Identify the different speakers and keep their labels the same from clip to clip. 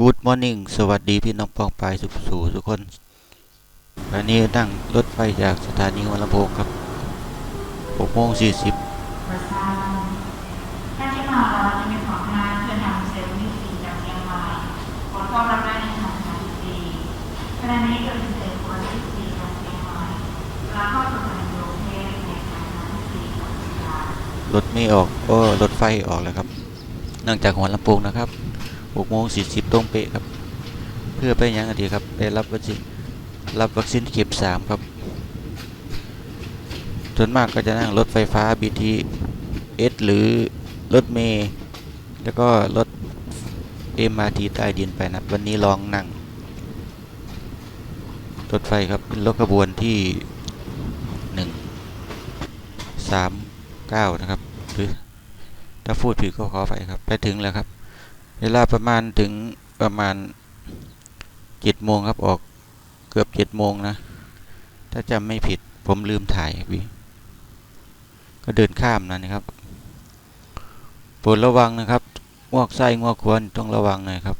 Speaker 1: Good Morning สวัสดีพี่น้องปองปายสุขสู่ทุกคน วันนี้นั่งรถไฟจากสถานีหัวลำโพงครับ6โมง40
Speaker 2: ประชาชนท่านที่มาเราจะมีของงานเพื่อทำเซลล์มิสีจากเชียงใหม่ผลเข้ารับได้ในทางสถิติขณะนี้เกิดเซลล์คนที่สี่จากเชียงใหม่แล้วเข้าสู่สถานีกรุงเทพในสายทางที่สี่ของเชียงราย
Speaker 1: รถไม่ออกก็รถไฟออกแล้วครับเนื่องจากหัวลำโพงนะครับ 6โมง40ตรงเป๊ะครับ เพื่อไปยังกันดีครับไปรับวัคซีนรับวัคซีนเข็ม3ครับ ส่วนมากก็จะนั่งรถไฟฟ้า BTS หรือรถเมล์แล้วก็รถ MRT ใต้ดินไปนะวันนี้ลองนั่งรถไฟครับเป็นรถขบวนที่หนึ่งสามเก้านะครับหรือถ้าพูดผิดก็ขอไปครับ ไปถึงแล้วครับ เวลาประมาณถึงประมาณเจ็ดโมงครับออกเกือบเจ็ดโมงนะ ถ้าจำไม่ผิดผมลืมถ่ายวิก็เดินข้ามนะนะครับโปรดระวังนะครับงวกไส้งวกควรต้องระวังหน่อยครับ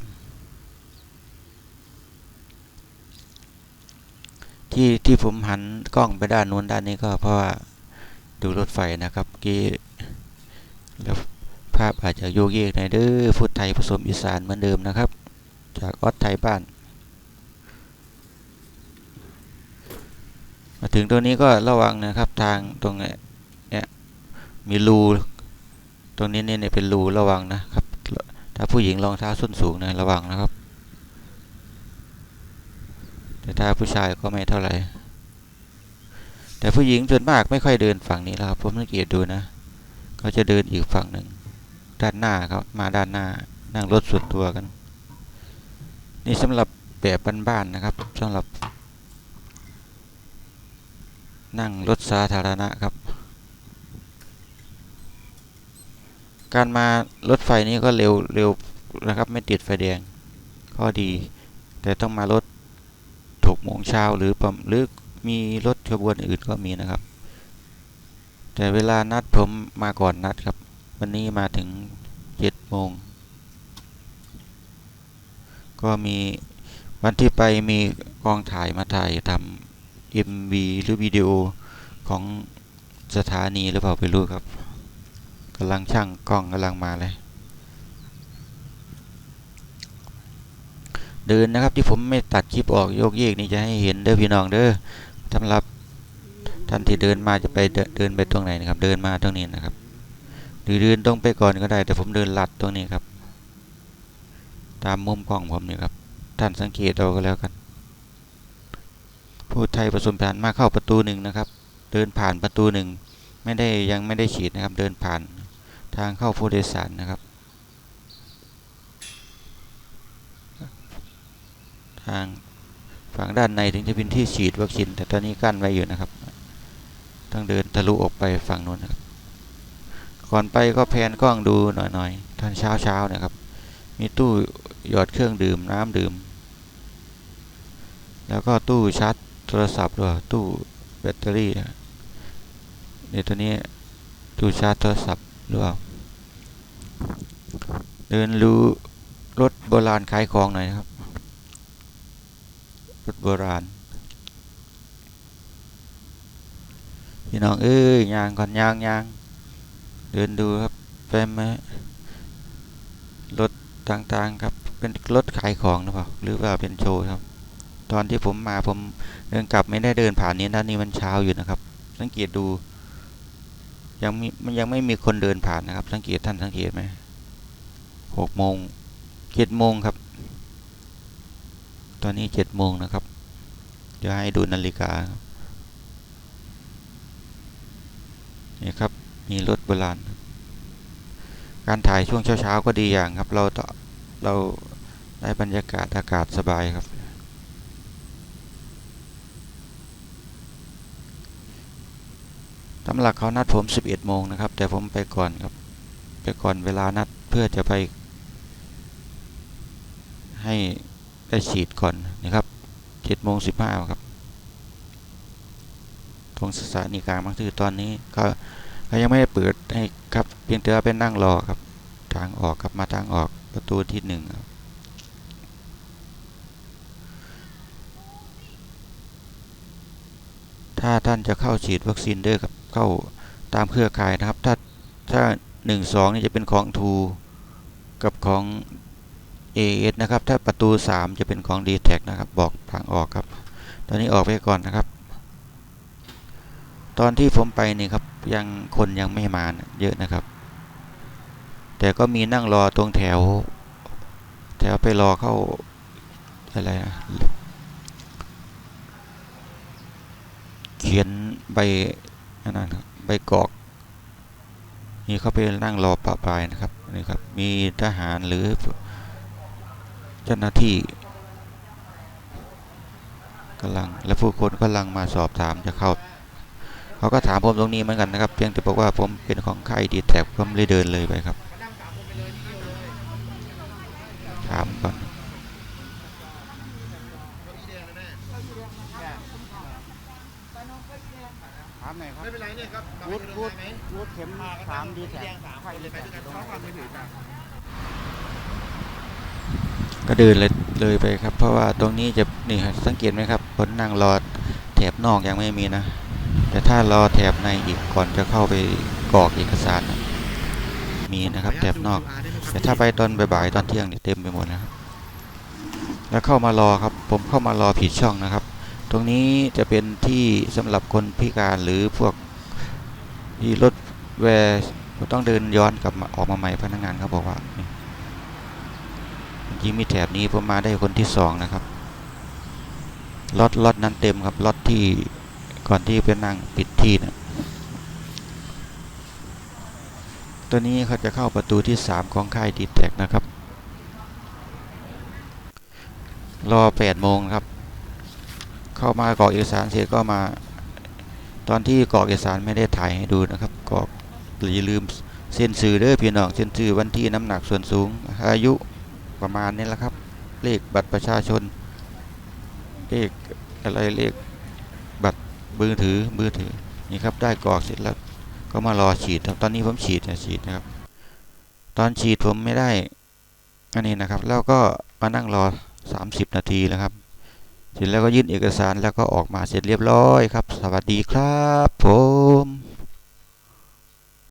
Speaker 1: ที่ที่ผมหันกล้องไปด้านนู้นด้านนี้ก็เพราะว่าดูรถไฟนะครับกี้ ภาพอาจจะโยกเยกหน่อยเด้อพูดไทยผสมอีสานเหมือนเดิมนะครับ จากออสไทยบ้าน มาถึงตรงนี้ก็ระวังนะครับทางตรงเนี้ยมีรูตรงนี้เนี่ยเป็นรูระวังนะครับ ถ้าผู้หญิงรองเท้าส้นสูงเนี่ยระวังนะครับ แต่ถ้าผู้ชายก็ไม่เท่าไหร่แต่ผู้หญิงส่วนมากไม่ค่อยเดินฝั่งนี้แล้วครับผมสังเกตดูนะเขาจะเดินอีกฝั่งหนึ่ง ด้านหน้าครับ มาด้านหน้านั่งรถส่วนตัวกัน นี่สำหรับแบบบ้านๆนะครับสำหรับ นั่งรถสาธารณะครับ การมารถไฟนี้ก็เร็วเร็วนะครับ ไม่ติดไฟแดงข้อดี แต่ต้องมารถหกโมงเช้าหรือประหรือมีรถขบวนอื่นก็มีนะครับ แต่เวลานัดผมมาก่อนนัดครับ วันนี้มาถึงเจ็ดโมง ก็มีวันที่ไปมีกองถ่ายมาถ่ายทำ MV หรือวิดีโอของสถานีหรือเปล่าไม่รู้ครับกำลังช่างกล้องกำลังมาเลย เดินนะครับที่ผมไม่ตัดคลิปออกโยกเยกนี่จะให้เห็นเด้อพี่น้องเด้อสำหรับท่านที่เดินมาจะไปเดเดินไปตรงไหนนะครับ เดินมาตรงนี้นะครับ หรือเดินตรงไปก่อนก็ได้ แต่ผมเดินลัดตรงนี้ครับ ตามมุมกล้องผมนี่ครับ ท่านสังเกตเอาก็แล้วกันพูดไทยผสมผสานมาเข้าประตูหนึ่งนะครับ เดินผ่านประตูหนึ่งไม่ได้ยังไม่ได้ฉีดนะครับ เดินผ่านทางเข้าผู้โดยสารนะครับ ทางฝั่งด้านในถึงจะเป็นที่ฉีดวัคซีนแต่ตอนนี้กั้นไว้อยู่นะครับ ต้องเดินทะลุออกไปฝั่งนู้นนะครับ ก่อนไปก็แพนกล้องดูหน่อยๆตอนเช้าเช้านะครับ มีตู้หยอดเครื่องดื่มน้ำดื่ม แล้วก็ตู้ชาร์จโทรศัพท์ด้วยตู้แบตเตอรี่นะเดี๋ยวตัวนี้ตู้ชาร์จโทรศัพท์หรือเปล่าเดินรู้รถโบราณขายของหน่อยครับ รถโบราณ พี่น้องเอ้ยยางก่อนยางยาง เดินดูครับเป็นไหมรถต่างๆครับ เป็นรถขายของหรือเปล่าหรือว่าเป็นโชว์ครับ ตอนที่ผมมาผมเดินกลับไม่ได้เดินผ่านนี้ด้านนี้มันเช้าอยู่นะครับ สังเกตดู ยังมีมันยังไม่มีคนเดินผ่านนะครับ สังเกตท่านสังเกตไหมหกโมงเจ็ดโมงครับ ตอนนี้เจ็ดโมงนะครับเดี๋ยวให้ดูนาฬิกาครับนี่ครับ มีรถโบราณ การถ่ายช่วงเช้าๆก็ดีอย่างครับ เราต่อเราได้บรรยากาศอากาศสบายครับ ตำหลักเขานัดผม 11 โมงนะครับ แต่ผมไปก่อนครับ ไปก่อนเวลานัดเพื่อจะไป ให้ได้ฉีดก่อนนะครับ7โมง15ครับ ตรงสถานีกลางบางซื่อตอนนี้ก็ ก็ยังไม่ได้เปิดให้ครับเพียงแต่ว่าเป็นนั่งรอครับ ทางออกครับมาทางออกประตูที่หนึ่งถ้าท่านจะเข้าฉีดวัคซีนด้วยครับเข้าตามเครือข่ายนะครับ ถ้าถ้าหนึ่งสองนี่จะเป็นของทูกับของ AS นะครับ ถ้าประตู 3 จะเป็นของ d t แทนะครับ บอกทางออกครับ ตอนนี้ออกไปก่อนนะครับ ตอนที่ผมไปนี่ครับ ยังคนยังไม่มานะเยอะนะครับ แต่ก็มีนั่งรอตรงแถว แถวไปรอเข้าอะไรนะเขียนใบอันนั้นครับใบกอกนี่เขาไปนั่งรอปะปลายนะครับนี่ครับ มีทหารหรือเจ้าหน้าที่กำลังและผู้คนกำลังมาสอบถามจะเข้า เขาก็ถามผมตรงนี้เหมือนกันนะครับ เพียงแต่บอกว่าผมเป็นของใครดีแท็กผมเลยเดินเลยไปครับ ถามก่อน
Speaker 3: ถามหน่อยครับ
Speaker 4: ไม่เป็นไรเนี่ยครับ
Speaker 3: วูดวูด
Speaker 4: ไหม
Speaker 3: วูดเข็มสามดีแท็ก
Speaker 4: สาม
Speaker 3: ไฟ
Speaker 4: ไป
Speaker 3: ดี
Speaker 4: เลยไป
Speaker 3: แท็ก
Speaker 4: ด้วยกัน
Speaker 3: ตรง
Speaker 4: ข้อความ
Speaker 3: ไหน
Speaker 4: มือถือจ้ะ
Speaker 1: ก็เดินเลยเลยไปครับ เพราะว่าตรงนี้จะนี่ครับสังเกตไหมครับคนนั่งรอแถบนอกยังไม่มีนะ แต่ถ้ารอแถบในอีกก่อนจะเข้าไปกรอกเอกสารนะมีนะครับแถบนอก แต่ถ้าไปตอนบ่ายๆตอนเที่ยงนี่เต็มไปหมดนะครับ แล้วเข้ามารอครับ ผมเข้ามารอผิดช่องนะครับ ตรงนี้จะเป็นที่สำหรับคนพิการหรือพวกที่รถแวร์ต้องเดินย้อนกลับมาออกมาใหม่พนักงานเขาบอกว่านี่จริงๆมีแถบนี้ผมมาได้คนที่สองนะครับล็อตล็อตนั้นเต็มครับล็อตที่ ก่อนที่ไปนั่งปิดที่นะตัวนี้เขาจะเข้าประตูที่ 3 ของค่ายดีแท็กนะครับ รอ8โมงครับ เข้ามากรอกเอกสารเสร็จก็มา ตอนที่กรอกเอกสารไม่ได้ถ่ายให้ดูนะครับกรอกอย่าลืมเซ็นชื่อเด้อพี่น้องเซ็นชื่อวันที่น้ำหนักส่วนสูง อายุประมาณนี้แหละครับ เลขบัตรประชาชน เลขอะไรเลข มือถือมือถือนี่ครับได้กรอกเสร็จแล้วก็มารอฉีดครับตอนนี้ผมฉีดนะฉีดนะครับ ตอนฉีดผมไม่ได้อันนี้นะครับ แล้วก็มานั่งรอ 30 นาทีแล้วครับ เสร็จแล้วก็ยื่นเอกสารแล้วก็ออกมาเสร็จเรียบร้อยครับ สวัสดีครับผม